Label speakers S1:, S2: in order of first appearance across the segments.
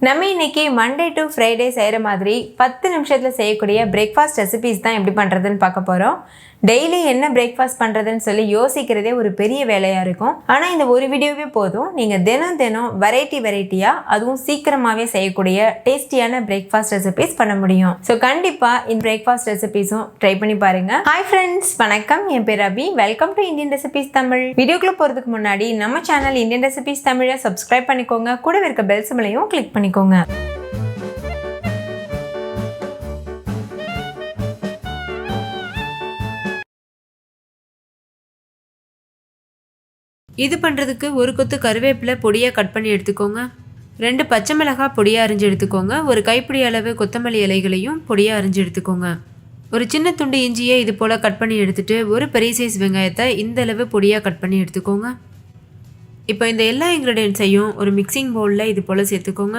S1: நம்ம இன்னைக்கு Monday to Friday செய்கிற மாதிரி பத்து நிமிஷத்தில் செய்யக்கூடிய பிரேக்ஃபாஸ்ட் ரெசிபீஸ் தான் எப்படி பண்ணுறதுன்னு பார்க்க போகிறோம் டெய்லி என்ன பிரேக்ஃபாஸ்ட் பண்ணுறதுன்னு சொல்லி யோசிக்கிறதே ஒரு பெரிய வேலையாக இருக்கும். ஆனால் இந்த ஒரு வீடியோவே போதும். நீங்கள் தினம் தினம் வெரைட்டி வெரைட்டியாக அதுவும் சீக்கிரமாகவே செய்யக்கூடிய டேஸ்டியான பிரேக்ஃபாஸ்ட் ரெசிபிஸ் பண்ண முடியும். ஸோ கண்டிப்பாக இந்த பிரேக்ஃபாஸ்ட் ரெசிபிஸும் ட்ரை பண்ணி பாருங்கள் ஹாய் ஃப்ரெண்ட்ஸ் வணக்கம். என் பேர் Abhi welcome to Indian recipes Tamil வீடியோக்குள்ள போகிறதுக்கு முன்னாடி நம்ம சேனல் இந்தியன் ரெசிபிஸ் தமிழை சப்ஸ்கிரைப் பண்ணிக்கோங்க. கூடவே இருக்க பெல் மலையும் கிளிக் பண்ணிக்கோங்க. இது பண்ணுறதுக்கு ஒரு கொத்து கருவேப்பிலை பொடியாக கட் பண்ணி எடுத்துக்கோங்க. ரெண்டு பச்சை மிளகாய் பொடியாக அரிஞ்சு எடுத்துக்கோங்க. ஒரு கைப்பிடி அளவு கொத்தமல்லி இலைகளையும் பொடியாக அரிஞ்சு எடுத்துக்கோங்க. ஒரு சின்ன துண்டு இஞ்சியை இது போல் கட் பண்ணி எடுத்துட்டு ஒரு பெரிய சைஸ் வெங்காயத்தை இந்த அளவு பொடியாக கட் பண்ணி எடுத்துக்கோங்க. இப்போ இந்த எல்லா இன்க்ரீடியன்ஸையும் ஒரு மிக்சிங் பவுலில் இது போல் சேர்த்துக்கோங்க.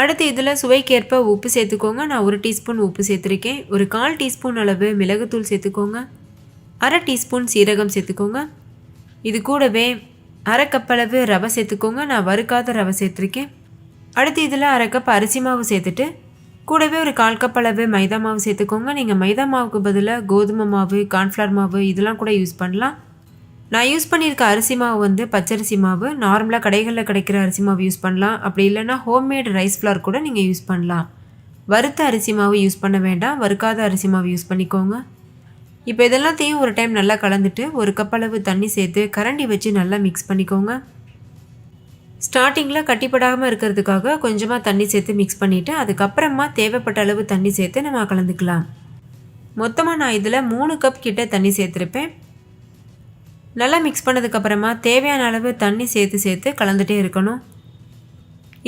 S1: அடுத்து இதில் சுவைக்கேற்ப உப்பு சேர்த்துக்கோங்க. நான் ஒரு டீஸ்பூன் உப்பு சேர்த்துருக்கேன். ஒரு கால் டீஸ்பூன் அளவு மிளகுத்தூள் சேர்த்துக்கோங்க. அரை டீஸ்பூன் சீரகம் சேர்த்துக்கோங்க. இது கூடவே அரைக்கப்பளவு ரவை சேர்த்துக்கோங்க. நான் வறுக்காத ரவை சேர்த்துருக்கேன். அடுத்து இதில் அரை கப் அரிசி மாவு சேர்த்துட்டு கூடவே ஒரு கால் கப் அளவு மைதா மாவு சேர்த்துக்கோங்க. நீங்கள் மைதா மாவுக்கு பதிலாக கோதுமை மாவு கார்ன்ஃப்ளவர் மாவு இதெல்லாம் கூட யூஸ் பண்ணலாம். நான் யூஸ் பண்ணியிருக்க அரிசி மாவு வந்து பச்சரிசி மாவு. நார்மலாக கடைகளில் கிடைக்கிற அரிசி மாவு யூஸ் பண்ணலாம். அப்படி இல்லைன்னா ஹோம்மேட் ரைஸ் ஃப்ளார் கூட நீங்கள் யூஸ் பண்ணலாம். வறுத்த அரிசி மாவு யூஸ் பண்ண வேண்டாம். வறுக்காத அரிசி மாவு யூஸ் பண்ணிக்கோங்க. இப்போ இதெல்லாத்தையும் ஒரு டைம் நல்லா கலந்துட்டு ஒரு கப் அளவு தண்ணி சேர்த்து கரண்டி வச்சு நல்லா மிக்ஸ் பண்ணிக்கோங்க. ஸ்டார்டிங்கில் கட்டிப்படாமல் இருக்கிறதுக்காக கொஞ்சமாக தண்ணி சேர்த்து மிக்ஸ் பண்ணிவிட்டு அதுக்கப்புறமா தேவைப்பட்ட அளவு தண்ணி சேர்த்து நம்ம கலந்துக்கலாம். மொத்தமாக நான் இதில் மூணு கப் கிட்ட தண்ணி சேர்த்துருப்பேன். நல்லா மிக்ஸ் பண்ணதுக்கப்புறமா தேவையான அளவு தண்ணி சேர்த்து சேர்த்து கலந்துட்டே இருக்கணும்.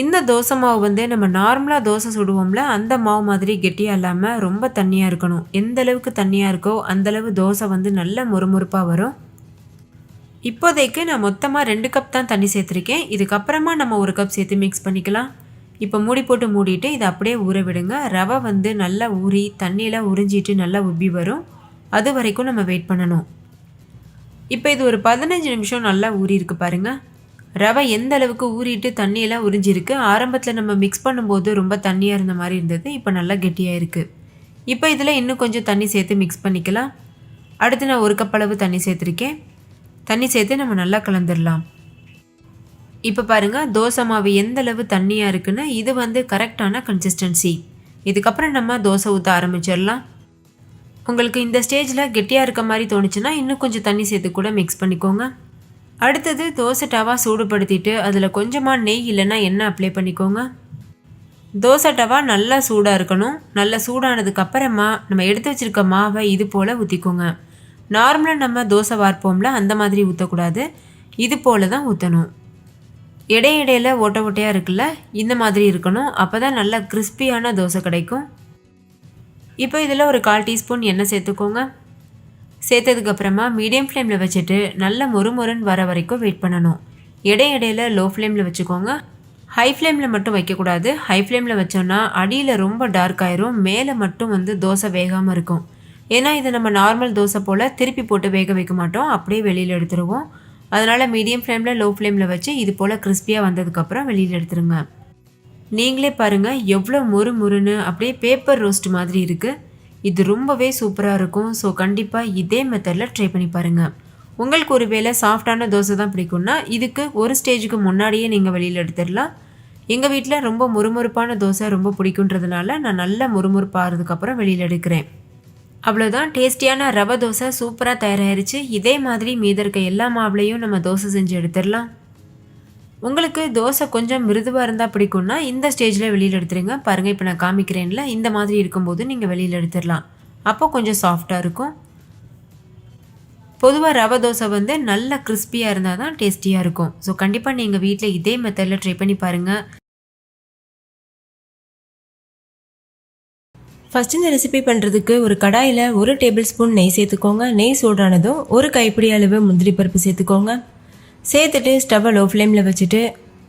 S1: இந்த தோசை மாவு வந்து நம்ம நார்மலாக தோசை சுடுவோம்ல அந்த மாவு மாதிரி கெட்டியாக இல்லாமல் ரொம்ப தண்ணியாக இருக்கணும். எந்த அளவுக்கு தண்ணியாக இருக்கோ அந்தளவு தோசை வந்து நல்ல முறுமுறுப்பாக வரும். இப்போதைக்கு நான் மொத்தமாக ரெண்டு கப் தான் தண்ணி சேர்த்துருக்கேன். இதுக்கப்புறமா நம்ம ஒரு கப் சேர்த்து மிக்ஸ் பண்ணிக்கலாம். இப்போ மூடி போட்டு மூடிட்டு இதை அப்படியே ஊற விடுங்க. ரவை வந்து நல்லா ஊறி தண்ணியில் உறிஞ்சிட்டு நல்லா உப்பி வரும். அது வரைக்கும் நம்ம வெயிட் பண்ணணும். இப்போ இது ஒரு பதினஞ்சு நிமிஷம் நல்லா ஊறி இருக்கு பாருங்கள் ரவை எந்த அளவுக்கு ஊறிட்டு தண்ணியெல்லாம் உறிஞ்சிருக்கு? ஆரம்பத்தில் நம்ம மிக்ஸ் பண்ணும்போது ரொம்ப தண்ணியாக இருந்த மாதிரி இருந்தது இப்போ நல்லா கெட்டியாக இருக்குது இப்போ இதில் இன்னும் கொஞ்சம் தண்ணி சேர்த்து மிக்ஸ் பண்ணிக்கலாம். அடுத்து நான் ஒரு கப் அளவு தண்ணி சேர்த்துருக்கேன். தண்ணி சேர்த்து நம்ம நல்லா கலந்துடலாம் இப்போ பாருங்கள் தோசை மாவு எந்த அளவு தண்ணியாக இருக்குன்னு இது வந்து கரெக்டான கன்சிஸ்டன்சி இதுக்கப்புறம் நம்ம தோசை ஊற்ற ஆரம்பிச்சிடலாம் உங்களுக்கு இந்த ஸ்டேஜில் கெட்டியாக இருக்க மாதிரி தோணுச்சுன்னா இன்னும் கொஞ்சம் தண்ணி சேர்த்து கூட மிக்ஸ் பண்ணிக்கோங்க. அடுத்தது தோசை டவா சூடுபடுத்திட்டு அதில் கொஞ்சமாக நெய் இல்லைன்னா எண்ணெய் அப்ளை பண்ணிக்கோங்க. தோசை டவா நல்லா சூடாக இருக்கணும். நல்லா சூடானதுக்கு அப்புறமா நம்ம எடுத்து வச்சுருக்க மாவை இது போல் ஊற்றிக்கோங்க நார்மலாக நம்ம தோசை வார்ப்போம்ல அந்த மாதிரி ஊற்றக்கூடாது இது போல் தான் ஊற்றணும் இடையிடையில் ஓட்ட ஓட்டையாக இருக்குல்ல இந்த மாதிரி இருக்கணும். அப்போ தான் நல்லா கிறிஸ்பியான தோசை கிடைக்கும். இப்போ இதில் ஒரு கால் டீஸ்பூன் எண்ணெய் சேர்த்துக்கோங்க. சேர்த்ததுக்கப்புறமா மீடியம் ஃப்ளேமில் வச்சுட்டு நல்ல மொறுமொறுன்னு வர வரைக்கும் வெயிட் பண்ணணும். இடையிடையில லோ ஃப்ளேமில் வச்சுக்கோங்க. ஹை ஃப்ளேமில் மட்டும் வைக்கக்கூடாது. ஹை ஃப்ளேமில் வச்சோன்னா அடியில் ரொம்ப டார்க் ஆயிரும். மேலே மட்டும் வந்து தோசை வேகாமல் இருக்கும். ஏன்னா இது நம்ம நார்மல் தோசை போல் திருப்பி போட்டு வேக வைக்க மாட்டோம். அப்படியே வெளியில் எடுத்துருவோம். அதனால் மீடியம் ஃப்ளேமில் லோ ஃப்ளேமில் வச்சு இது போல் கிறிஸ்பியாக வந்ததுக்கப்புறம் வெளியில் எடுத்துருங்க. நீங்களே பாருங்கள் எவ்வளோ முறு முறுன்னு அப்படியே பேப்பர் ரோஸ்ட் மாதிரி இருக்குது இது ரொம்பவே சூப்பராக இருக்கும். ஸோ கண்டிப்பாக இதே மெத்தடில் ட்ரை பண்ணி பாருங்கள் உங்களுக்கு ஒரு வேளை சாஃப்டான தோசை தான் பிடிக்கும்னா இதுக்கு ஒரு ஸ்டேஜுக்கு முன்னாடியே நீங்கள் வெளியில் எடுத்துடலாம். எங்கள் வீட்டில் ரொம்ப முறுமுறுப்பான தோசை ரொம்ப பிடிக்குன்றதுனால நான் நல்லா முறுமுறுப்பாகிறதுக்கப்புறம் வெளியில் எடுக்கிறேன். அவ்வளோதான் டேஸ்டியான ரவை தோசை சூப்பராக தயாராகிருச்சு இதே மாதிரி மீத இருக்க எல்லா மாவுலையும் நம்ம தோசை செஞ்சு எடுத்துடலாம். உங்களுக்கு தோசை கொஞ்சம் மிருதுவாக இருந்தால் பிடிக்கும்னா இந்த ஸ்டேஜில் வெளியில் எடுத்துருங்க. பாருங்கள் இப்போ நான் காமிக்கிறேன்ல இந்த மாதிரி இருக்கும்போது நீங்கள் வெளியில் எடுத்துடலாம். அப்போ கொஞ்சம் சாஃப்டாக இருக்கும். பொதுவாக ரவை தோசை வந்து நல்ல கிறிஸ்பியாக இருந்தால் தான் டேஸ்டியாக இருக்கும். ஸோ கண்டிப்பாக நீங்கள் வீட்டில் இதே மெத்தடில் ட்ரை பண்ணி பாருங்கள்
S2: ஃபஸ்ட் இந்த ரெசிபி பண்ணுறதுக்கு ஒரு கடாயில் ஒரு டேபிள் ஸ்பூன் நெய் சேர்த்துக்கோங்க. நெய் சூடானதும் ஒரு கைப்பிடி அளவு முந்திரி பருப்பு சேர்த்துக்கோங்க. சேர்த்துட்டு ஸ்டவ்வை லோ ஃப்ளேமில் வச்சுட்டு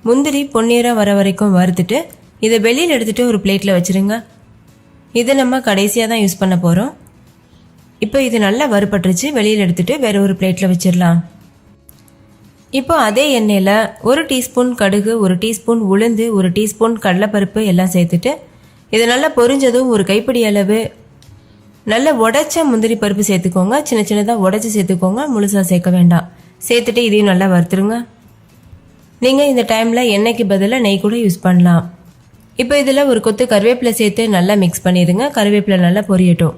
S2: முந்திரி பொன்னியராக வர வரைக்கும் வறுத்துட்டு இதை வெளியில் எடுத்துகிட்டு ஒரு பிளேட்டில் வச்சுருங்க. இதை நம்ம கடைசியாக தான் யூஸ் பண்ண போகிறோம் இப்போ இது நல்லா வறுபட்டுருச்சு. வெளியில் எடுத்துகிட்டு வேறு ஒரு பிளேட்டில் வச்சிடலாம்.
S1: இப்போ அதே எண்ணெயில் ஒரு டீஸ்பூன் கடுகு ஒரு டீஸ்பூன் உளுந்து ஒரு டீஸ்பூன் கடலைப்பருப்பு எல்லாம் சேர்த்துட்டு இது நல்லா பொரிஞ்சதும் ஒரு கைப்பிடி அளவு நல்ல உடைச்ச முந்திரி பருப்பு சேர்த்துக்கோங்க. சின்ன சின்னதாக உடைச்சி சேர்த்துக்கோங்க. முழுசாக சேர்க்க வேண்டாம். சேர்த்துட்டு இதையும் நல்லா வறுத்துருங்க. நீங்கள் இந்த டைமில் எண்ணெய்க்கு பதிலாக நெய் கூட யூஸ் பண்ணலாம். இப்போ இதில் ஒரு கொத்து கருவேப்பிலை சேர்த்து நல்லா மிக்ஸ் பண்ணிடுங்க. கருவேப்பிலை நல்லா பொரியட்டும்.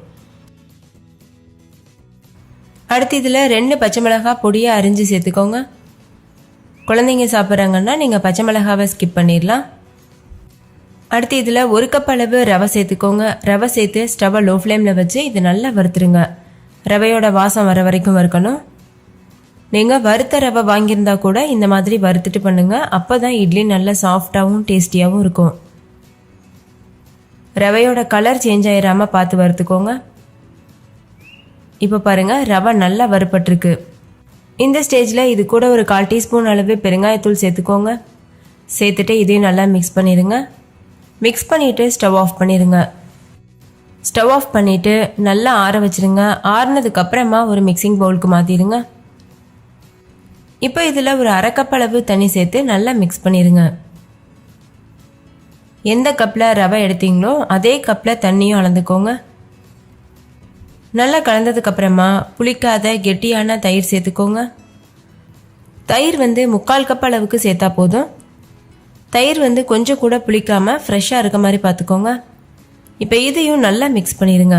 S1: அடுத்து இதில் ரெண்டு பச்சை மிளகாய் பொடியாக அரிஞ்சு சேர்த்துக்கோங்க. குழந்தைங்க சாப்பிட்றாங்கன்னா நீங்கள் பச்சை மிளகாவை ஸ்கிப் பண்ணிடலாம். அடுத்து இதில் ஒரு கப் அளவு ரவை சேர்த்துக்கோங்க. ரவை சேர்த்து ஸ்டவ்வை லோ ஃப்ளேமில் வச்சு இது நல்லா வறுத்துருங்க. ரவையோட வாசம் வர வரைக்கும் வறுக்கணும். நீங்கள் வறுத்த ரவை வாங்கியிருந்தா கூட இந்த மாதிரி வறுத்துட்டு பண்ணுங்கள் அப்போ தான் இட்லி நல்லா சாஃப்டாகவும் டேஸ்டியாகவும் இருக்கும். ரவையோட கலர் சேஞ்ச் ஆயிராம பார்த்து வறுத்துக்கோங்க. இப்போ பாருங்கள் ரவை நல்லா வறுபட்டிருக்கு. இந்த ஸ்டேஜில் இது கூட ஒரு கால் டீஸ்பூன் அளவு பெருங்காயத்தூள் சேர்த்துக்கோங்க. சேர்த்துட்டு இதையும் நல்லா மிக்ஸ் பண்ணிடுங்க மிக்ஸ் பண்ணிவிட்டு ஸ்டவ் ஆஃப் பண்ணிடுங்க ஸ்டவ் ஆஃப் பண்ணிவிட்டு நல்லா ஆற வச்சுருங்க. ஆறினதுக்கப்புறமா ஒரு மிக்சிங் பவுலுக்கு மாற்றிடுங்க இப்போ இதில் ஒரு அரை கப் அளவு தண்ணி சேர்த்து நல்லா மிக்ஸ் பண்ணிடுங்க எந்த கப்பில் ரவை எடுத்தீங்களோ அதே கப்பில் தண்ணியும் அளந்துக்கோங்க. நல்லா கலந்ததுக்கப்புறமா புளிக்காத கெட்டியான தயிர் சேர்த்துக்கோங்க. தயிர் வந்து முக்கால் கப் அளவுக்கு சேர்த்தா போதும். தயிர் வந்து கொஞ்சம் கூட புளிக்காமல் ஃப்ரெஷ்ஷாக இருக்க மாதிரி பார்த்துக்கோங்க. இப்போ இதையும் நல்லா மிக்ஸ் பண்ணிடுங்க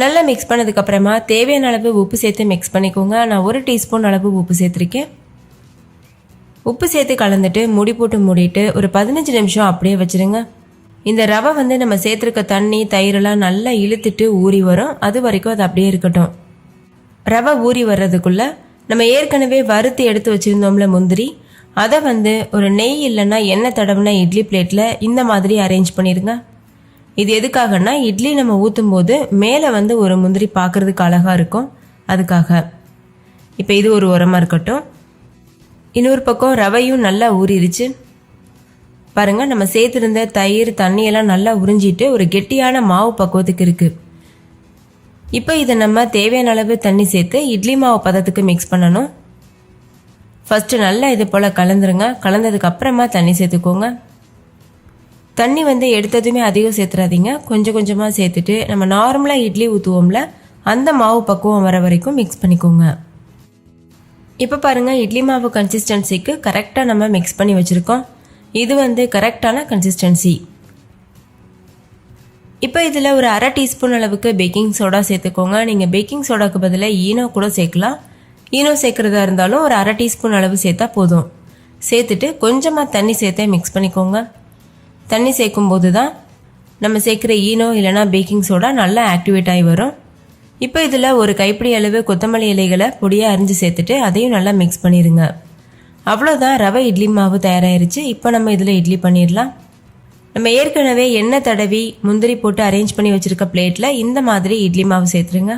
S1: நல்லா மிக்ஸ் பண்ணதுக்கப்புறமா தேவையான அளவு உப்பு சேர்த்து மிக்ஸ் பண்ணிக்கோங்க. நான் ஒரு டீஸ்பூன் அளவு உப்பு சேர்த்துருக்கேன். உப்பு சேர்த்து கலந்துட்டு முடி போட்டு மூடிட்டு ஒரு பதினஞ்சு நிமிஷம் அப்படியே வச்சுருங்க. இந்த ரவை வந்து நம்ம சேர்த்துருக்க தண்ணி தயிரெல்லாம் நல்லா இழுத்துட்டு ஊறி வரும். அது வரைக்கும் அது அப்படியே இருக்கட்டும். ரவை ஊறி வர்றதுக்குள்ள நம்ம ஏற்கனவே வறுத்து எடுத்து வச்சுருந்தோம்ல முந்திரி அதை வந்து ஒரு நெய் இல்லைன்னா எண்ணெய் தடவுனா இட்லி பிளேட்டில் இந்த மாதிரி அரேஞ்ச் பண்ணிடுங்க இது எதுக்காகன்னா இட்லி நம்ம ஊற்றும் போது மேலே வந்து ஒரு முந்திரி பார்க்குறதுக்கு அழகாக இருக்கும். அதுக்காக. இப்போ இது ஒரு உரமாக இருக்கட்டும். இன்னொரு பக்கம் ரவையும் நல்லா ஊறிடுச்சு. பாருங்கள் நம்ம சேர்த்துருந்த தயிர் தண்ணியெல்லாம் நல்லா உறிஞ்சிட்டு ஒரு கெட்டியான மாவு பக்குவத்துக்கு இருக்குது இப்போ இதை நம்ம தேவையான அளவு தண்ணி சேர்த்து இட்லி மாவு பதத்துக்கு மிக்ஸ் பண்ணணும். ஃபஸ்ட்டு நல்லா இது போல் கலந்துருங்க. கலந்ததுக்கு அப்புறமா தண்ணி சேர்த்துக்கோங்க. தண்ணி வந்து எடுத்ததுமே அதிகம் சேர்த்துறாதீங்க. கொஞ்சம் கொஞ்சமாக சேர்த்துட்டு நம்ம நார்மலாக இட்லி ஊற்றுவோம்ல அந்த மாவு பக்குவம் வர வரைக்கும் மிக்ஸ் பண்ணிக்கோங்க. இப்போ பாருங்கள் இட்லி மாவு கன்சிஸ்டன்சிக்கு கரெக்டாக நம்ம மிக்ஸ் பண்ணி வச்சுருக்கோம். இது வந்து கரெக்டான கன்சிஸ்டன்சி இப்போ இதில் ஒரு அரை டீஸ்பூன் அளவுக்கு பேக்கிங் சோடா சேர்த்துக்கோங்க. நீங்கள் பேக்கிங் சோடாக்கு பதிலாக ஈனோ கூட சேர்க்கலாம். ஈனோ சேர்க்குறதா இருந்தாலும் ஒரு அரை டீஸ்பூன் அளவு சேர்த்தா போதும். சேர்த்துட்டு கொஞ்சமாக தண்ணி சேர்த்தே மிக்ஸ் பண்ணிக்கோங்க. தண்ணி சேர்க்கும் போது தான் நம்ம சேர்க்குற ஈனோ இல்லைனா பேக்கிங் சோடா நல்லா ஆக்டிவேட் ஆகி வரும். இப்போ இதில் ஒரு கைப்பிடி அளவு கொத்தமல்லி இலைகளை பொடியாக அரிஞ்சு சேர்த்துட்டு அதையும் நல்லா மிக்ஸ் பண்ணிடுங்க. அவ்வளோதான் ரவை இட்லி மாவு தயாராகிருச்சு இப்போ நம்ம இதில் இட்லி பண்ணிடலாம். நம்ம ஏற்கனவே எண்ணெய் தடவி முந்திரி போட்டு அரேஞ்ச் பண்ணி வச்சுருக்க பிளேட்டில் இந்த மாதிரி இட்லி மாவு சேர்த்துருங்க.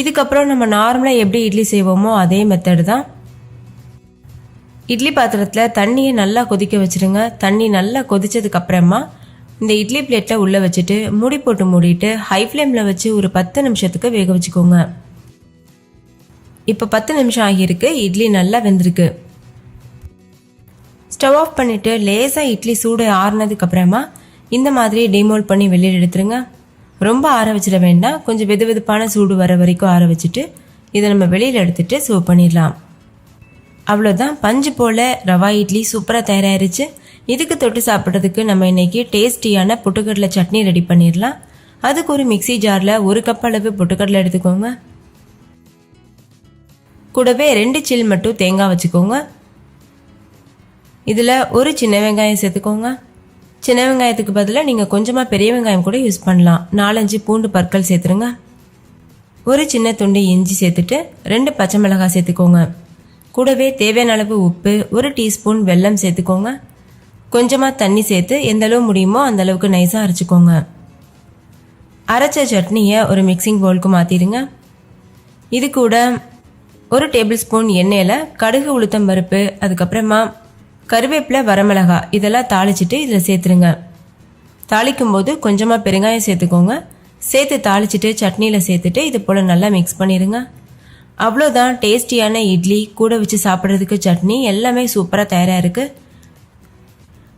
S1: இதுக்கப்புறம் நம்ம நார்மலாக எப்படி இட்லி செய்வோமோ அதே மெத்தடு தான். இட்லி பாத்திரத்தில் தண்ணியை நல்லா கொதிக்க வச்சுருங்க. தண்ணி நல்லா கொதிச்சதுக்கு அப்புறமா இந்த இட்லி பிளேட்டில் உள்ளே வச்சுட்டு மூடி போட்டு மூடிட்டு ஹை ஃப்ளேமில் வச்சு ஒரு பத்து நிமிஷத்துக்கு வேக வச்சுக்கோங்க. இப்போ பத்து நிமிஷம் ஆகியிருக்கு. இட்லி நல்லா வெந்திருக்கு. ஸ்டவ் ஆஃப் பண்ணிவிட்டு லேசாக இட்லி சூடு ஆறுனதுக்கு அப்புறமா இந்த மாதிரி டிமோல்ட் பண்ணி வெளியில் எடுத்துருங்க. ரொம்ப ஆற வச்சிட வேண்டாம். கொஞ்சம் வெது வெதுப்பான சூடு வர வரைக்கும் ஆற வச்சுட்டு இதை நம்ம வெளியில் எடுத்துகிட்டு சர்வ் பண்ணிடலாம். அவ்வளோதான் பஞ்சு போல் ரவா இட்லி சூப்பராக தயாராகிருச்சு இதுக்கு தொட்டு சாப்பிட்றதுக்கு நம்ம இன்றைக்கி டேஸ்டியான பொட்டுக்கடலை சட்னி ரெடி பண்ணிடலாம். அதுக்கு ஒரு மிக்ஸி ஜாரில் ஒரு கப் அளவு பொட்டுக்கடலை எடுத்துக்கோங்க. கூடவே ரெண்டு சில் மட்டும் தேங்காய் வச்சுக்கோங்க. இதில் ஒரு சின்ன வெங்காயம் சேர்த்துக்கோங்க. சின்ன வெங்காயத்துக்கு பதிலாக நீங்கள் கொஞ்சமாக பெரிய வெங்காயம் கூட யூஸ் பண்ணலாம். நாலஞ்சு பூண்டு பற்கள் சேர்த்துருங்க. ஒரு சின்ன துண்டு இஞ்சி சேர்த்துட்டு ரெண்டு பச்சை மிளகாய் சேர்த்துக்கோங்க. கூடவே தேவையான அளவு உப்பு ஒரு டீஸ்பூன் வெல்லம் சேர்த்துக்கோங்க. கொஞ்சமாக தண்ணி சேர்த்து எந்த அளவு முடியுமோ அந்த அளவுக்கு நைஸாக அரைச்சிக்கோங்க. அரைச்ச சட்னியை ஒரு மிக்சிங் பவுலுக்கு மாற்றிடுங்க இது கூட ஒரு டேபிள் ஸ்பூன் எண்ணெயில் கடுகு உளுத்தம் பருப்பு அதுக்கப்புறமா கருவேப்பிலை வரமிளகா இதெல்லாம் தாளிச்சிட்டு இதில் சேர்த்துருங்க. தாளிக்கும் போது கொஞ்சமாக பெருங்காயம் சேர்த்துக்கோங்க. சேர்த்து தாளிச்சிட்டு சட்னியில் சேர்த்துட்டு இது போல் நல்லா மிக்ஸ் பண்ணிடுங்க. அவ்வளோதான் டேஸ்டியான இட்லி கூட வச்சு சாப்பிட்றதுக்கு சட்னி எல்லாமே சூப்பராக தயாராக இருக்குது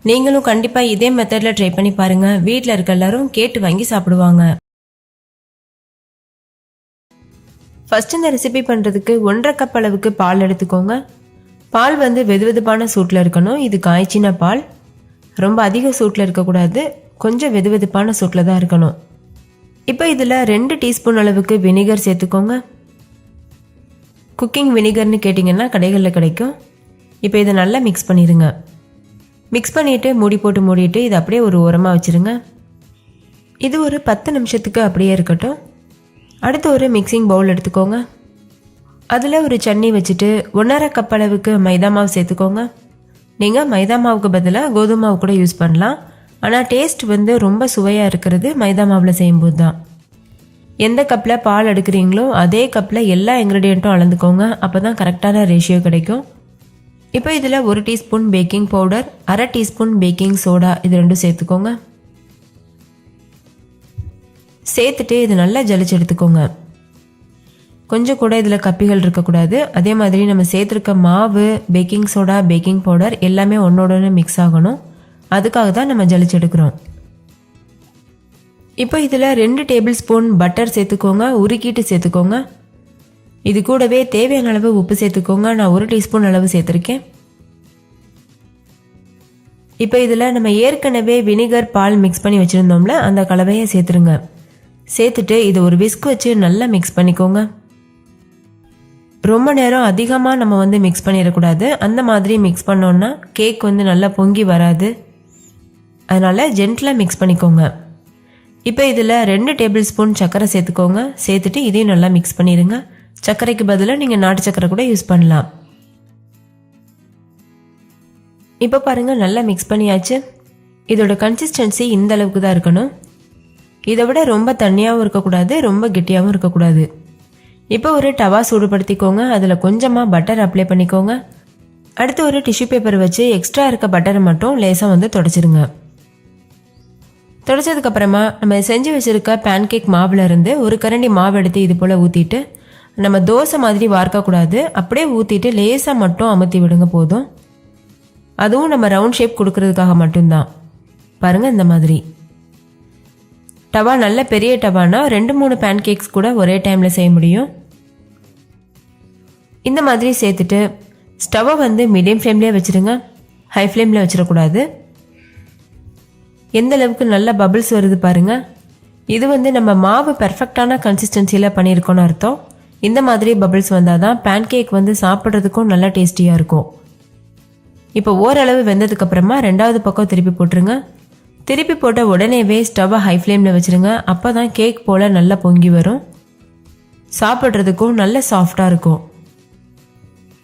S1: நீங்களும் கண்டிப்பாக இதே மெத்தடில் ட்ரை பண்ணி பாருங்கள் வீட்டில் இருக்க எல்லாரும் கேட்டு வாங்கி சாப்பிடுவாங்க. ஃபர்ஸ்ட் இந்த ரெசிபி பண்ணுறதுக்கு ஒன்றரை கப் அளவுக்கு பால் எடுத்துக்கோங்க. பால் வந்து வெதுவெதுப்பான சூட்டில் இருக்கணும். இது காய்ச்சின பால். ரொம்ப அதிக சூட்டில் இருக்கக்கூடாது. கொஞ்சம் வெதுவெதுப்பான சூட்டில் தான் இருக்கணும். இப்போ இதில் ரெண்டு டீஸ்பூன் அளவுக்கு வினிகர் சேர்த்துக்கோங்க. குக்கிங் வினிகர்னு கேட்டிங்கன்னா கடைகளில் கிடைக்கும். இப்போ இதை நல்லா மிக்ஸ் பண்ணிடுங்க மிக்ஸ் பண்ணிவிட்டு மூடி போட்டு மூடிட்டு இதை அப்படியே ஒரு ஓரமாக வச்சுருங்க. இது ஒரு பத்து நிமிஷத்துக்கு அப்படியே இருக்கட்டும். அடுத்து ஒரு மிக்சிங் பவுல் எடுத்துக்கோங்க. அதில் ஒரு சட்னி வச்சுட்டு ஒன்றரை கப் அளவுக்கு மைதா மாவு சேர்த்துக்கோங்க. நீங்கள் மைதா மாவுக்கு பதிலாக கோதுமை மாவு கூட யூஸ் பண்ணலாம். ஆனால் டேஸ்ட் வந்து ரொம்ப சுவையாக இருக்கிறது மைதா மாவில் செய்யும்போது தான் எந்த கப்பில் பால் எடுக்கிறீங்களோ அதே கப்பில் எல்லா இன்க்ரீடியண்ட்டும் அளந்துக்கோங்க. அப்போ தான் கரெக்டான ரேஷியோ கிடைக்கும். இப்போ இதில் ஒரு டீஸ்பூன் பேக்கிங் பவுடர் அரை டீஸ்பூன் பேக்கிங் சோடா இது ரெண்டும் சேர்த்துக்கோங்க. சேர்த்துட்டு இது நல்லா ஜலிச்சு எடுத்துக்கோங்க. கொஞ்சம் கூட இதில் கப்பிகள் இருக்கக்கூடாது. அதே மாதிரி நம்ம சேர்த்துருக்க மாவு பேக்கிங் சோடா பேக்கிங் பவுடர் எல்லாமே ஒன்றோட மிக்ஸ் ஆகணும். அதுக்காக தான் நம்ம ஜலிச்சு எடுக்கிறோம். இப்போ இதில் ரெண்டு டேபிள் ஸ்பூன் பட்டர் சேர்த்துக்கோங்க உருக்கிட்டு சேர்த்துக்கோங்க. இது கூடவே தேவையான அளவு உப்பு சேர்த்துக்கோங்க. நான் ஒரு டீஸ்பூன் அளவு சேர்த்துருக்கேன். இப்போ இதில் நம்ம ஏற்கனவே வினிகர் பால் மிக்ஸ் பண்ணி வச்சுருந்தோம்ல அந்த கலவையை சேர்த்துருங்க. சேர்த்துட்டு இதை ஒரு விஸ்க் வச்சு நல்லா மிக்ஸ் பண்ணிக்கோங்க. ரொம்ப நேரம் அதிகமாக நம்ம வந்து மிக்ஸ் பண்ணிடக்கூடாது. அந்த மாதிரி மிக்ஸ் பண்ணோன்னா கேக் வந்து நல்லா பொங்கி வராது. அதனால் ஜென்டிலாக மிக்ஸ் பண்ணிக்கோங்க. இப்போ இதில் ரெண்டு டேபிள் ஸ்பூன் சர்க்கரை சேர்த்துக்கோங்க. சேர்த்துட்டு இதையும் நல்லா மிக்ஸ் பண்ணிடுங்க. சர்க்கரைக்கு பதிலாக நீங்கள் நாட்டு சர்க்கரை கூட யூஸ் பண்ணலாம். இப்போ பாருங்கள் நல்லா மிக்ஸ் பண்ணியாச்சு. இதோட கன்சிஸ்டன்சி இந்த அளவுக்கு தான் இருக்கணும். இதை விட ரொம்ப தண்ணியாகவும் இருக்கக்கூடாது ரொம்ப கெட்டியாகவும் இருக்கக்கூடாது. இப்போ ஒரு டவா சூடுபடுத்திக்கோங்க. அதில் கொஞ்சமாக பட்டர் அப்ளை பண்ணிக்கோங்க. அடுத்து ஒரு டிஷ்யூ பேப்பர் வச்சு எக்ஸ்ட்ரா இருக்க பட்டரை மட்டும் லேசாக வந்து தொடச்சிருங்க. தொடச்சதுக்கப்புறமா நம்ம செஞ்சு வச்சுருக்க பேன்கேக் மாவில் இருந்து ஒரு கரண்டி மாவு எடுத்து இது போல் ஊற்றிட்டு நம்ம தோசை மாதிரி வார்க்கக்கூடாது அப்படியே ஊற்றிட்டு லேசாக மட்டும் அமுத்தி விடுங்க போதும். அதுவும் நம்ம ரவுண்ட் ஷேப் கொடுக்கறதுக்காக மட்டும்தான். பாருங்கள் இந்த மாதிரி. டவா நல்ல பெரிய டவானா ரெண்டு மூணு பேன்கேக்ஸ் கூட ஒரே டைமில் செய்ய முடியும். இந்த மாதிரி சேர்த்துட்டு ஸ்டவ்வை வந்து மீடியம் ஃப்ளேம்லேயே வச்சுருங்க. ஹை ஃப்ளேமில் வச்சிடக்கூடாது. எந்த அளவுக்கு நல்ல பபிள்ஸ் வருது பாருங்க. இது வந்து நம்ம மாவு பெர்ஃபெக்டான கன்சிஸ்டன்சியில் பண்ணியிருக்கோன்னு அர்த்தம். இந்த மாதிரி பபிள்ஸ் வந்தால் தான் பேன்கேக் வந்து சாப்பிட்றதுக்கும் நல்லா டேஸ்டியாக இருக்கும். இப்போ ஓரளவு வெந்ததுக்கு அப்புறமா ரெண்டாவது பக்கம் திருப்பி போட்டுருங்க. திருப்பி போட்ட உடனேவே ஸ்டவ்வை ஹை ஃப்ளேமில் வச்சுருங்க. அப்போ தான் கேக் போல் நல்லா பொங்கி வரும். சாப்பிட்றதுக்கும் நல்ல சாஃப்டாக இருக்கும்.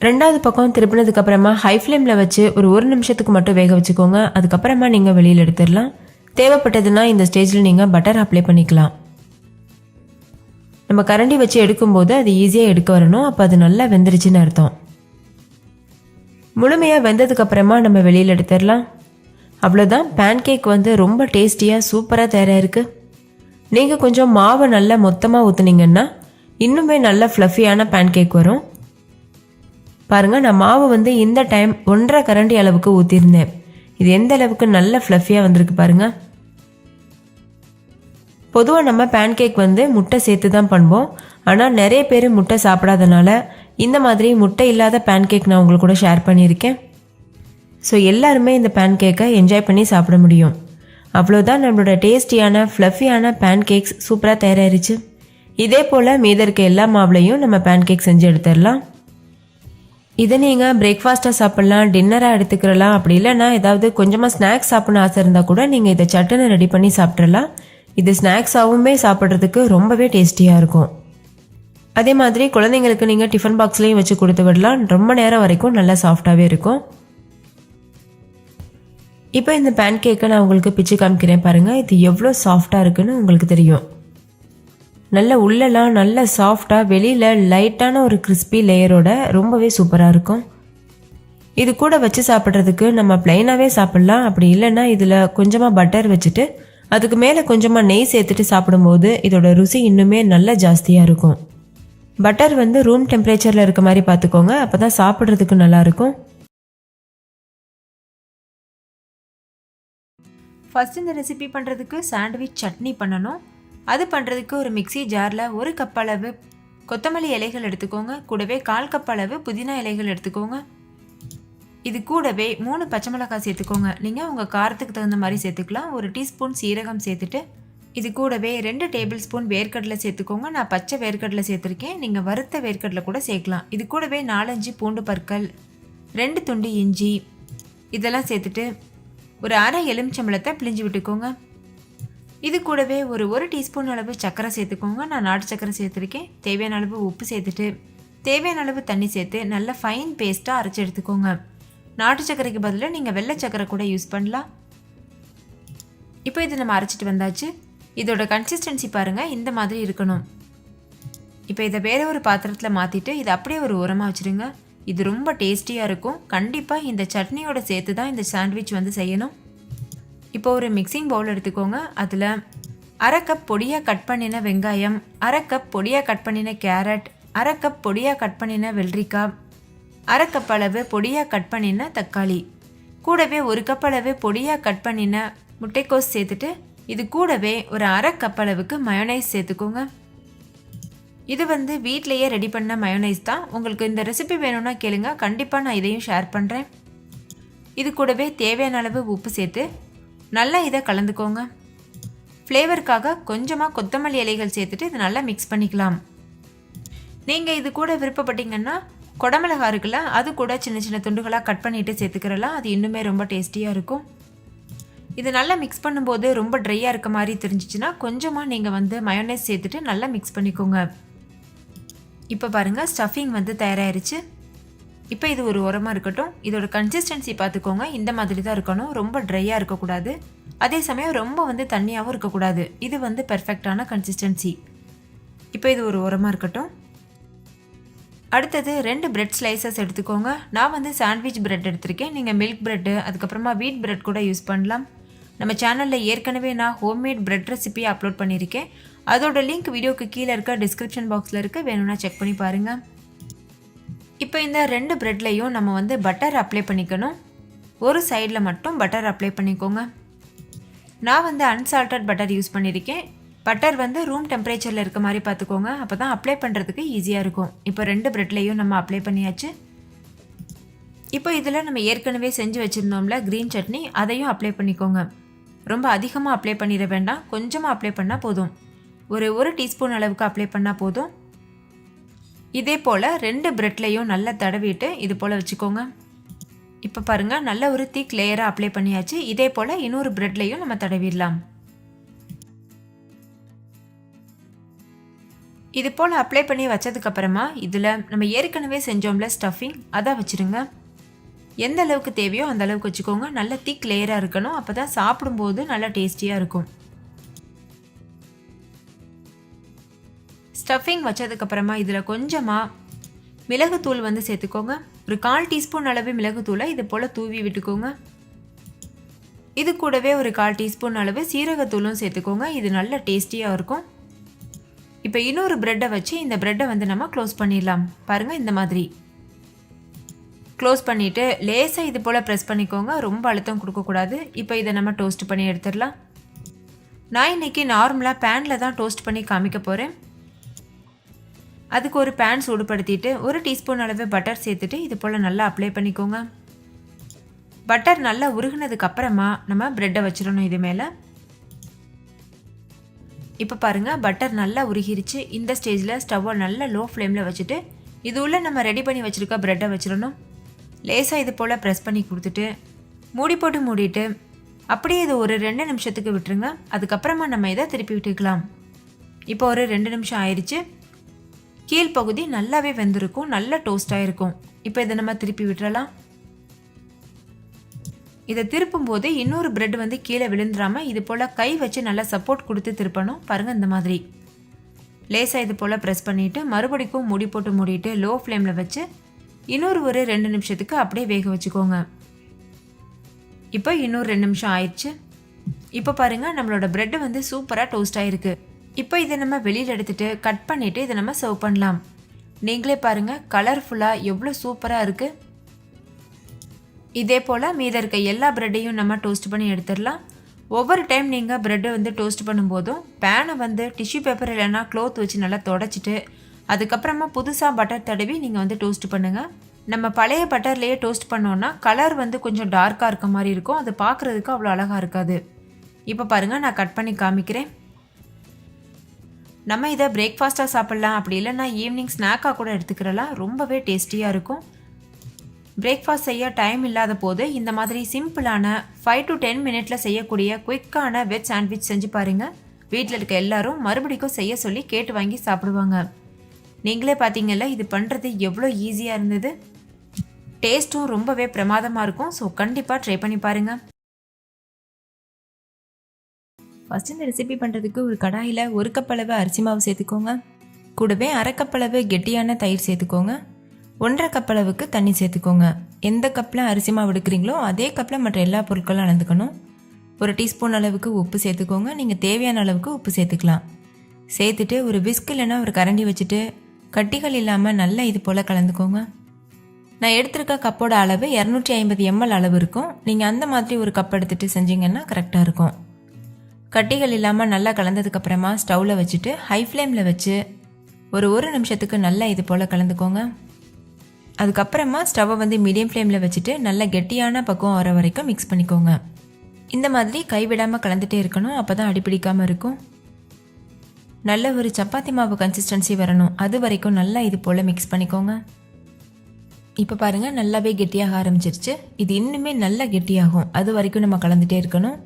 S1: ரெண்டாவது பக்கம் திருப்பினதுக்கப்புறமா ஹை ஃப்ளேமில் வச்சு ஒரு ஒரு நிமிஷத்துக்கு மட்டும் வேக வச்சுக்கோங்க. அதுக்கப்புறமா நீங்கள் வெளியில் எடுத்துடலாம். தேவைப்பட்டதுன்னா இந்த ஸ்டேஜில் நீங்கள் பட்டர் அப்ளை பண்ணிக்கலாம். நம்ம கரண்டி வச்சு எடுக்கும்போது அது ஈஸியாக எடுக்க வரணும். அப்போ அது நல்லா வெந்துருச்சுன்னு அர்த்தம். முழுமையாக வெந்ததுக்கப்புறமா நம்ம வெளியில் எடுத்துடலாம். அவ்வளோதான் பேன்கேக் வந்து ரொம்ப டேஸ்டியாக சூப்பராக தயாராக இருக்குது நீங்கள் கொஞ்சம் மாவை நல்லா மொத்தமாக ஊற்றுனீங்கன்னா இன்னுமே நல்ல ஃப்ளஃபியான பேன்கேக் வரும். பாருங்கள் நான் மாவு வந்து இந்த டைம் ஒன்றரை கரண்டி அளவுக்கு ஊற்றிருந்தேன் இது எந்த அளவுக்கு நல்ல ஃப்ளஃபியாக வந்திருக்கு பாருங்கள் பொதுவாக நம்ம பேன்கேக் வந்து முட்டை சேர்த்து தான் பண்ணுவோம். ஆனால் நிறைய பேர் முட்டை சாப்பிடாதனால இந்த மாதிரி முட்டை இல்லாத பேன்கேக் நான் உங்களுக்கு கூட ஷேர் பண்ணியிருக்கேன். ஸோ எல்லாருமே இந்த பேன்கேக்கை என்ஜாய் பண்ணி சாப்பிட முடியும். அவ்வளோதான் நம்மளோட டேஸ்டியான ஃப்ளஃபியான பேன்கேக்ஸ் சூப்பராக தயாராகிருச்சு இதே போல் மீத இருக்க எல்லா மாவுலையும் நம்ம பேன்கேக் செஞ்சு எடுத்துடலாம். இதை நீங்கள் பிரேக்ஃபாஸ்ட்டாக சாப்பிட்லாம் டின்னராக எடுத்துக்கிறலாம். அப்படி இல்லைன்னா ஏதாவது கொஞ்சமாக ஸ்நாக்ஸ் சாப்பிட்ணும் ஆசை இருந்தால் கூட நீங்கள் இதை சட்டுன்னு ரெடி பண்ணி சாப்பிட்றலாம் இது ஸ்நாக்ஸாகவுமே சாப்பிட்றதுக்கு ரொம்பவே டேஸ்டியாக இருக்கும். அதே மாதிரி குழந்தைங்களுக்கு நீங்கள் டிஃபன் பாக்ஸ்லேயும் வச்சு கொடுத்து விடலாம். ரொம்ப நேரம் வரைக்கும் நல்லா சாஃப்டாகவே இருக்கும். இப்போ இந்த பேன் கேக்கை நான் உங்களுக்கு பிச்சு காமிக்கிறேன் பாருங்கள் இது எவ்வளோ சாஃப்டாக இருக்குன்னு உங்களுக்கு தெரியும். நல்ல உள்ளெல்லாம் நல்ல சாஃப்டாக வெளியில் லைட்டான ஒரு கிறிஸ்பி லேயரோட ரொம்பவே சூப்பராக இருக்கும். இது கூட வச்சு சாப்பிட்றதுக்கு நம்ம ப்ளைனாகவே சாப்பிட்லாம். அப்படி இல்லைன்னா இதில் கொஞ்சமாக பட்டர் வச்சுட்டு
S3: அதுக்கு மேலே கொஞ்சமாக நெய் சேர்த்துட்டு சாப்பிடும்போது இதோட ருசி இன்னுமே நல்லா ஜாஸ்தியாக இருக்கும். பட்டர் வந்து ரூம் டெம்பரேச்சரில் இருக்க மாதிரி பார்த்துக்கோங்க. அப்போ தான் சாப்பிட்றதுக்கு நல்லாயிருக்கும்
S1: ஃபஸ்ட் இந்த ரெசிபி பண்ணுறதுக்கு சாண்ட்விச் சட்னி பண்ணணும். அது பண்ணுறதுக்கு ஒரு மிக்ஸி ஜாரில் ஒரு கப் அளவு கொத்தமல்லி இலைகள் எடுத்துக்கோங்க. கூடவே கால் கப் அளவு புதினா இலைகள் எடுத்துக்கோங்க. இது கூடவே மூணு பச்சை மிளகாய் சேர்த்துக்கோங்க. நீங்கள் உங்கள் காரத்துக்கு தகுந்த மாதிரி சேர்த்துக்கலாம். ஒரு டீஸ்பூன் சீரகம் சேர்த்துட்டு இது கூடவே ரெண்டு டேபிள் ஸ்பூன் வேர்க்கடலை சேர்த்துக்கோங்க. நான் பச்சை வேர்க்கடலை சேர்த்துருக்கேன். நீங்கள் வறுத்த வேர்க்கடலை கூட சேர்க்கலாம். இது கூடவே நாலஞ்சு பூண்டு பற்கள் ரெண்டு துண்டு இஞ்சி இதெல்லாம் சேர்த்துட்டு ஒரு அரை எலுமிச்சம்பழத்தை பிழிஞ்சு விட்டுக்கோங்க. இது கூடவே ஒரு ஒரு டீஸ்பூன் அளவு சர்க்கரை சேர்த்துக்கோங்க. நான் நாட்டு சர்க்கரை சேர்த்துருக்கேன். தேவையான அளவு உப்பு சேர்த்துட்டு தேவையான அளவு தண்ணி சேர்த்து நல்ல ஃபைன் பேஸ்ட்டாக அரைச்சி எடுத்துக்கோங்க. நாட்டு சர்க்கரைக்கு பதிலாக நீங்கள் வெள்ளை சர்க்கரை கூட யூஸ் பண்ணலாம். இப்போ இது நம்ம அரைச்சிட்டு வந்தாச்சு. இதோட கன்சிஸ்டன்சி பாருங்கள் இந்த மாதிரி இருக்கணும். இப்போ இதை வேற ஒரு பாத்திரத்தில் மாற்றிட்டு இதை அப்படியே ஒரு உரமாக வச்சுருங்க. இது ரொம்ப டேஸ்டியாக இருக்கும். கண்டிப்பாக இந்த சட்னியோட சேர்த்து தான் இந்த சாண்ட்விச் வந்து செய்யணும். இப்போ ஒரு மிக்சிங் பவுல் எடுத்துக்கோங்க. அதில் அரை கப் பொடியாக கட் பண்ணின வெங்காயம் அரை கப் பொடியாக கட் பண்ணின கேரட் அரை கப் பொடியாக கட் பண்ணின வெள்ளரிக்காய் அரை கப் அளவு பொடியாக கட் பண்ணின தக்காளி. கூடவே ஒரு கப் அளவு பொடியாக கட் பண்ணின முட்டைக்கோஸ் சேர்த்துட்டு இது கூடவே ஒரு அரை கப் அளவுக்கு மயோனைஸ் சேர்த்துக்கோங்க. இது வந்து வீட்லேயே ரெடி பண்ண மயோனைஸ் தான். உங்களுக்கு இந்த ரெசிபி வேணும்னா கேளுங்க. கண்டிப்பாக நான் இதையும் ஷேர் பண்ணுறேன் இது கூடவே தேவையான அளவு உப்பு சேர்த்து நல்லா இதை கலந்துக்கோங்க. ஃப்ளேவருக்காக கொஞ்சமாக கொத்தமல்லி இலைகள் சேர்த்துட்டு இது நல்லா மிக்ஸ் பண்ணிக்கலாம். நீங்கள் இது கூட விருப்பப்பட்டீங்கன்னா குடமிளகா இருக்குல்ல அது கூட சின்ன சின்ன துண்டுகளாக கட் பண்ணிட்டு சேர்த்துக்கிறலாம். அது இன்னுமே ரொம்ப டேஸ்டியாக இருக்கும். இது நல்லா மிக்ஸ் பண்ணும்போது ரொம்ப ட்ரையாக இருக்க மாதிரி தெரிஞ்சிச்சுன்னா கொஞ்சமாக நீங்கள் வந்து மயோனைஸ் சேர்த்துட்டு நல்லா மிக்ஸ் பண்ணிக்கோங்க. இப்போ பாருங்கள் ஸ்டஃபிங் வந்து தயாராகிருச்சு இப்போ இது ஒரு உரமாக இருக்கட்டும். இதோட கன்சிஸ்டன்சி பார்த்துக்கோங்க. இந்த மாதிரி தான் இருக்கணும். ரொம்ப ட்ரையாக இருக்கக்கூடாது. அதே சமயம் ரொம்ப வந்து தண்ணியாகவும் இருக்கக்கூடாது. இது வந்து பெர்ஃபெக்டான கன்சிஸ்டன்சி இப்போ இது ஒரு உரமாக இருக்கட்டும். அடுத்தது ரெண்டு பிரெட் ஸ்லைசஸ் எடுத்துக்கோங்க. நான் வந்து சாண்ட்விச் பிரெட் எடுத்திருக்கேன். நீங்கள் மில்க் பிரெட்டு அதுக்கப்புறமா வீட் பிரெட் கூட யூஸ் பண்ணலாம். நம்ம சேனலில் ஏற்கனவே நான் ஹோம்மேட் பிரெட் ரெசிபி அப்லோட் பண்ணியிருக்கேன். அதோட லிங்க் வீடியோக்கு கீழே இருக்க டிஸ்கிரிப்ஷன் பாக்ஸில் இருக்குது வேணும்னா செக் பண்ணி பாருங்கள் இப்போ இந்த ரெண்டு ப்ரெட்லேயும் நம்ம வந்து பட்டர் அப்ளை பண்ணிக்கணும். ஒரு சைடில் மட்டும் பட்டர் அப்ளை பண்ணிக்கோங்க. நான் வந்து அன்சால்டட் பட்டர் யூஸ் பண்ணியிருக்கேன் பட்டர் வந்து ரூம் டெம்பரேச்சரில் இருக்க மாதிரி பார்த்துக்கோங்க. அப்போ தான் அப்ளை பண்ணுறதுக்கு ஈஸியாக இருக்கும். இப்போ ரெண்டு ப்ரெட்லேயும் நம்ம அப்ளை பண்ணியாச்சு. இப்போ இதில் நம்ம ஏற்கனவே செஞ்சு வச்சுருந்தோம்ல க்ரீன் சட்னி அதையும் அப்ளை பண்ணிக்கோங்க. ரொம்ப அதிகமாக அப்ளை பண்ணிட வேண்டாம். கொஞ்சமாக அப்ளை பண்ணால் போதும். ஒரு ஒரு டீஸ்பூன் அளவுக்கு அப்ளை பண்ணால் போதும். இதே போல் ரெண்டு ப்ரெட்லேயும் நல்லா தடவிட்டு இது போல் வச்சுக்கோங்க. இப்போ பாருங்கள் நல்ல ஒரு திக் லேயராக அப்ளை பண்ணியாச்சு. இதே போல் இன்னொரு ப்ரெட்லேயும் நம்ம தடவிடலாம். இது போல் அப்ளை பண்ணி வச்சதுக்கப்புறமா இதில் நம்ம ஏற்கனவே செஞ்சோம்ல ஸ்டஃபிங் அதை வச்சுருங்க. எந்த அளவுக்கு தேவையோ அந்த அளவுக்கு வச்சுக்கோங்க. நல்ல திக் லேயராக இருக்கணும். அப்போ தான் சாப்பிடும்போது நல்லா டேஸ்டியாக இருக்கும். ஸ்டஃபிங் வச்சதுக்கப்புறமா இதில் கொஞ்சமாக மிளகுத்தூள் வந்து சேர்த்துக்கோங்க. ஒரு கால் டீஸ்பூன் அளவு மிளகுத்தூளை இது போல் தூவி விட்டுக்கோங்க. இது கூடவே ஒரு கால் டீஸ்பூன் அளவு சீரகத்தூளும் சேர்த்துக்கோங்க. இது நல்ல டேஸ்டியாக இருக்கும். இப்போ இன்னொரு ப்ரெட்டை வச்சு இந்த ப்ரெட்டை வந்து நம்ம க்ளோஸ் பண்ணிடலாம். பாருங்கள் இந்த மாதிரி. க்ளோஸ் பண்ணிவிட்டு லேசாக இது போல் ப்ரெஸ் பண்ணிக்கோங்க. ரொம்ப அழுத்தம் கொடுக்கக்கூடாது இப்போ இதை நம்ம டோஸ்ட் பண்ணி எடுத்துடலாம். நான் இன்றைக்கி நார்மலாக பேனில் தான் டோஸ்ட் பண்ணி காமிக்க போகிறேன் அதுக்கு ஒரு பேன் சூடுபடுத்திட்டு ஒரு டீஸ்பூன் அளவு பட்டர் சேர்த்துட்டு இது போல் நல்லா அப்ளை பண்ணிக்கோங்க. பட்டர் நல்லா உருகுனதுக்கு அப்புறமா நம்ம ப்ரெட்டை வச்சிடணும் இது மேலே. இப்போ பாருங்கள் பட்டர் நல்லா உருகிருச்சு. இந்த ஸ்டேஜில் ஸ்டவ்வை நல்லா லோ ஃப்ளேமில் வச்சுட்டு இது உள்ள நம்ம ரெடி பண்ணி வச்சுருக்க ப்ரெட்டை வச்சிடணும். லேசாக இது போல் ப்ரெஸ் பண்ணி கொடுத்துட்டு மூடி போட்டு மூடிட்டு அப்படியே இது ஒரு ரெண்டு நிமிஷத்துக்கு விட்டுருங்க. அதுக்கப்புறமா நம்ம இதை திருப்பி விட்டுக்கலாம். இப்போ ஒரு ரெண்டு நிமிஷம் ஆயிடுச்சு கீழ்ப்பகுதி நல்லாவே வெந்திருக்கும் நல்ல டோஸ்டாக இருக்கும். இப்போ இதை நம்ம திருப்பி விட்டுறலாம். இதை திருப்பும் போது இன்னொரு பிரெட் வந்து கீழே விழுந்துடாமல் இது போல் கை வச்சு நல்லா சப்போர்ட் கொடுத்து திருப்பணும். பாருங்கள் இந்த மாதிரி. லேசாக இது போல் ப்ரெஸ் பண்ணிவிட்டு மறுபடிக்கும் மூடி போட்டு மூடிட்டு லோ ஃப்ளேமில் வச்சு இன்னொரு ஒரு ரெண்டு நிமிஷத்துக்கு அப்படியே வேக வச்சுக்கோங்க. இப்போ இன்னொரு ரெண்டு நிமிஷம் ஆயிடுச்சு.
S4: இப்போ பாருங்கள் நம்மளோட பிரெட் வந்து சூப்பராக டோஸ்ட் ஆயிருக்கு இப்போ இதை நம்ம வெளியில் எடுத்துகிட்டு கட் பண்ணிவிட்டு இதை நம்ம சர்வ் பண்ணலாம். நீங்களே பாருங்கள் கலர்ஃபுல்லாக எவ்வளோ சூப்பராக இருக்குது இதே போல் மீத இருக்க எல்லா ப்ரெட்டையும் நம்ம டோஸ்ட் பண்ணி எடுத்துடலாம். ஒவ்வொரு டைம் நீங்கள் ப்ரெட்டை வந்து டோஸ்ட் பண்ணும்போதும் பேனை வந்து டிஷ்யூ பேப்பர் இல்லைன்னா க்ளோத் வச்சு நல்லா தொடச்சிட்டு அதுக்கப்புறமா புதுசாக பட்டர் தடவி நீங்கள் வந்து டோஸ்ட் பண்ணுங்கள் நம்ம பழைய பட்டர்லேயே டோஸ்ட் பண்ணோன்னா கலர் வந்து கொஞ்சம் டார்க்காக இருக்க மாதிரி இருக்கும். அது பார்க்குறதுக்கு அவ்வளோ அழகாக இருக்காது. இப்போ பாருங்கள் நான் கட் பண்ணி காமிக்கிறேன். நம்ம இதை பிரேக்ஃபாஸ்ட்டாக சாப்பிட்லாம் அப்படி இல்லைன்னா ஈவினிங் ஸ்நாக்காக கூட எடுத்துக்கிறலாம். ரொம்பவே டேஸ்டியாக இருக்கும். பிரேக்ஃபாஸ்ட் செய்ய டைம் இல்லாத போது இந்த மாதிரி சிம்பிளான ஃபைவ் டு டென் மினிட்ல செய்யக்கூடிய குயிக்கான வெஜ் சாண்ட்விச் செஞ்சு பாருங்க. வீட்டில் இருக்க எல்லாரும் மறுபடிக்கும் செய்ய சொல்லி கேட்டு வாங்கி சாப்பிடுவாங்க. நீங்களே பார்த்தீங்கல்ல இது பண்ணுறது எவ்வளோ ஈஸியாக இருந்தது. டேஸ்ட்டும் ரொம்பவே பிரமாதமாக இருக்கும். ஸோ கண்டிப்பாக ட்ரை பண்ணி பாருங்கள்
S1: ஃபஸ்ட் இந்த ரெசிபி பண்ணுறதுக்கு ஒரு கடாயில் ஒரு கப் அளவு அரிசி மாவு சேர்த்துக்கோங்க. கூடவே அரை அளவு கெட்டியான தயிர் சேர்த்துக்கோங்க. ஒன்றரை கப் அளவுக்கு தண்ணி சேர்த்துக்கோங்க. எந்த கப்பில் அரிசி மாவு எடுக்கிறீங்களோ அதே கப்பில் மற்ற எல்லா பொருட்களும் அளந்துக்கணும். ஒரு டீஸ்பூன் அளவுக்கு உப்பு சேர்த்துக்கோங்க. நீங்கள் தேவையான அளவுக்கு உப்பு சேர்த்துக்கலாம். சேர்த்துட்டு ஒரு விஸ்க் இல்லைன்னா ஒரு கரண்டி வச்சுட்டு கட்டிகள் இல்லாமல் நல்லா இது போல் கலந்துக்கோங்க. நான் எடுத்திருக்க கப்போட அளவு இரநூற்றி ஐம்பது எம்எல் அளவு இருக்கும். நீங்கள் அந்த மாதிரி ஒரு கப் எடுத்துகிட்டு செஞ்சீங்கன்னா கரெக்டாக இருக்கும். கட்டிகள் இல்லாமல் நல்லா கலந்ததுக்கப்புறமா ஸ்டவ்வில் வச்சுட்டு ஹை ஃப்ளேமில் வச்சு ஒரு ஒரு நிமிஷத்துக்கு நல்லா இது போல் கலந்துக்கோங்க. அதுக்கப்புறமா ஸ்டவ்வை வந்து மீடியம் ஃப்ளேமில் வச்சுட்டு நல்லா கெட்டியான பக்குவம் வர வரைக்கும் மிக்ஸ் பண்ணிக்கோங்க. இந்த மாதிரி கைவிடாமல் கலந்துகிட்டே இருக்கணும் அப்போ தான் அடிப்பிடிக்காமல் இருக்கும். நல்ல ஒரு சப்பாத்தி மாவு கன்சிஸ்டன்சி வரணும் அது வரைக்கும் நல்லா இது போல் மிக்ஸ் பண்ணிக்கோங்க. இப்போ பாருங்கள் நல்லாவே கெட்டியாக ஆரம்பிச்சிருச்சு. இது இன்னுமே நல்லா கெட்டியாகும் அது வரைக்கும் நம்ம கலந்துட்டே இருக்கணும்.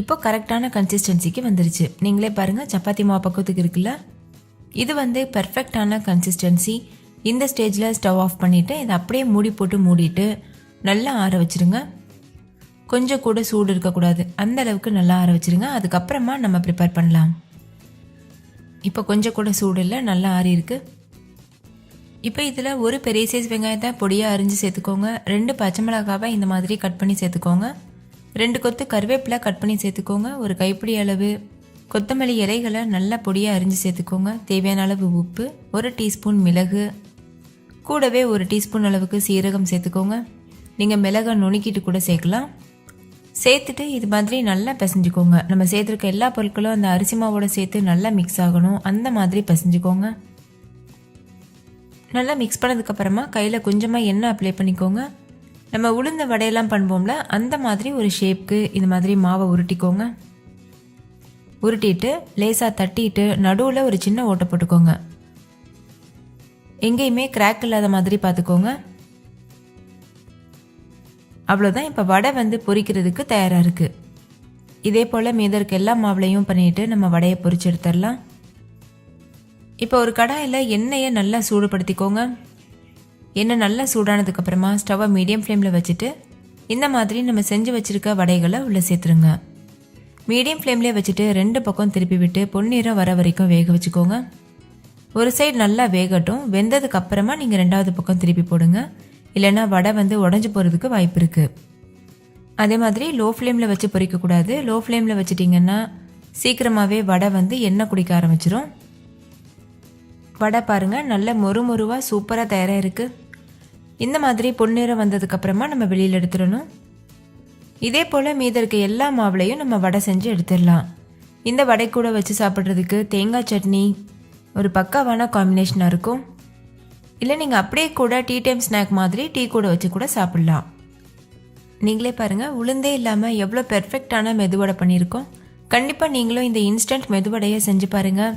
S1: இப்போ கரெக்டான கன்சிஸ்டன்சிக்கு வந்துருச்சு. நீங்களே பாருங்கள் சப்பாத்தி மாவு பக்கத்துக்கு இருக்குல்ல? இது வந்து பர்ஃபெக்டான கன்சிஸ்டன்சி இந்த ஸ்டேஜில் ஸ்டவ் ஆஃப் பண்ணிவிட்டு இதை அப்படியே மூடி போட்டு மூடிட்டு நல்லா ஆற வச்சிருங்க. கொஞ்சம் கூட சூடு இருக்கக்கூடாது. அந்த அளவுக்கு நல்லா ஆற வச்சிருங்க. அதுக்கப்புறமா நம்ம ப்ரிப்பேர் பண்ணலாம். இப்போ கொஞ்சம் கூட சூடு இல்லை நல்லா ஆறி இருக்கு. இப்போ இதில் ஒரு பெரிய சைஸ் வெங்காயத்தை பொடியாக அரிஞ்சு சேர்த்துக்கோங்க. ரெண்டு பச்சை மிளகாவை இந்த மாதிரி கட் பண்ணி சேர்த்துக்கோங்க. ரெண்டு கொத்து கருவேப்பிலை கட் பண்ணி சேர்த்துக்கோங்க. ஒரு கைப்பிடி அளவு கொத்தமல்லி இலைகளை நல்லா பொடியாக அரிஞ்சு சேர்த்துக்கோங்க. தேவையான அளவு உப்பு ஒரு டீஸ்பூன் மிளகு கூடவே ஒரு டீஸ்பூன் அளவுக்கு சீரகம் சேர்த்துக்கோங்க. நீங்கள் மிளகை நுணுக்கிட்டு கூட சேர்க்கலாம். சேர்த்துட்டு இது மாதிரி நல்லா பிசைஞ்சுக்கோங்க. நம்ம சேர்த்துருக்க எல்லா பொருட்களும் அந்த அரிசி மாவோட சேர்த்து நல்லா மிக்ஸ் ஆகணும். அந்த மாதிரி பிசைஞ்சுக்கோங்க. நல்லா மிக்ஸ் பண்ணதுக்கப்புறமா கையில் கொஞ்சமாக எண்ணெய் அப்ளை பண்ணிக்கோங்க. நம்ம உளுந்த வடையெல்லாம் பண்ணுவோம்ல அந்த மாதிரி ஒரு ஷேப்க்கு இந்த மாதிரி மாவை உருட்டிக்கோங்க. உருட்டிட்டு லேசாக தட்டிட்டு நடுவில் ஒரு சின்ன ஓட்டை போட்டுக்கோங்க. எங்கேயுமே கிராக் இல்லாத மாதிரி பார்த்துக்கோங்க. அவ்வளோதான் இப்போ வடை வந்து பொரிக்கிறதுக்கு தயாராக இருக்குது இதே போல் மீத இருக்க எல்லா மாவுளையும் பண்ணிட்டு நம்ம வடையை பொரிச்சு எடுத்துடலாம். இப்போ ஒரு கடாயில் எண்ணெயை நல்லா சூடுபடுத்திக்கோங்க. எண்ணெய் நல்லா சூடானதுக்கப்புறமா ஸ்டவ்வை மீடியம் ஃப்ளேமில் வச்சுட்டு இந்த மாதிரி நம்ம செஞ்சு வச்சுருக்க வடைகளை உள்ளே சேர்த்துருங்க. மீடியம் ஃப்ளேம்லேயே வச்சுட்டு ரெண்டு பக்கம் திருப்பி விட்டு பொன்னிறம் வர வரைக்கும் வேக வச்சுக்கோங்க. ஒரு சைடு நல்லா வேகட்டும். வெந்ததுக்கு அப்புறமா நீங்கள் ரெண்டாவது பக்கம் திருப்பி போடுங்க. இல்லைன்னா வடை வந்து உடஞ்சி போகிறதுக்கு வாய்ப்பு இருக்குது அதே மாதிரி லோ ஃப்ளேமில் வச்சு பொறிக்கக்கூடாது லோ ஃப்ளேமில் வச்சுட்டிங்கன்னா சீக்கிரமாகவே வடை வந்து எண்ணெய் குடிக்க ஆரம்பிச்சிரும். வடை பாருங்கள் நல்ல மொறு மொறுவாக சூப்பராக தயாராக இருக்குது இந்த மாதிரி பொன்னிறம் வந்ததுக்கப்புறமா நம்ம வெளியில் எடுத்துடணும். இதே போல் மீத இருக்க எல்லா மாவுலையும் நம்ம வடை செஞ்சு எடுத்துடலாம். இந்த வடை கூட வச்சு சாப்பிட்றதுக்கு தேங்காய் சட்னி ஒரு பக்காவான காம்பினேஷனாக இருக்கும். இல்லை நீங்கள் அப்படியே கூட டீ டைம் ஸ்நாக் மாதிரி டீ கூட வச்சு கூட சாப்பிட்லாம். நீங்களே பாருங்கள் உளுந்தே இல்லாமல் எவ்வளோ பெர்ஃபெக்டான மெதுவடை பண்ணியிருக்கோம். கண்டிப்பாக நீங்களும் இந்த இன்ஸ்டன்ட் மெதுவடையை செஞ்சு பாருங்கள்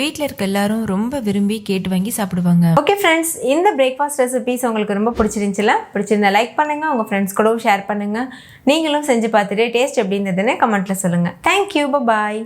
S1: வீட்டில் இருக்க எல்லாரும் ரொம்ப விரும்பி கேட்டு வாங்கி சாப்பிடுவாங்க.
S4: ஓகே ஃப்ரெண்ட்ஸ் இந்த பிரேக்ஃபாஸ்ட் ரெசிபிஸ் உங்களுக்கு ரொம்ப பிடிச்சிருந்துச்சுல பிடிச்சிருந்தா லைக் பண்ணுங்கள் உங்கள் ஃப்ரெண்ட்ஸ் கூடவும் ஷேர் பண்ணுங்கள் நீங்களும் செஞ்சு பார்த்துட்டு டேஸ்ட் எப்படி இருந்ததுன்னு கமெண்ட்டில் சொல்லுங்கள் தேங்க்யூ பாய்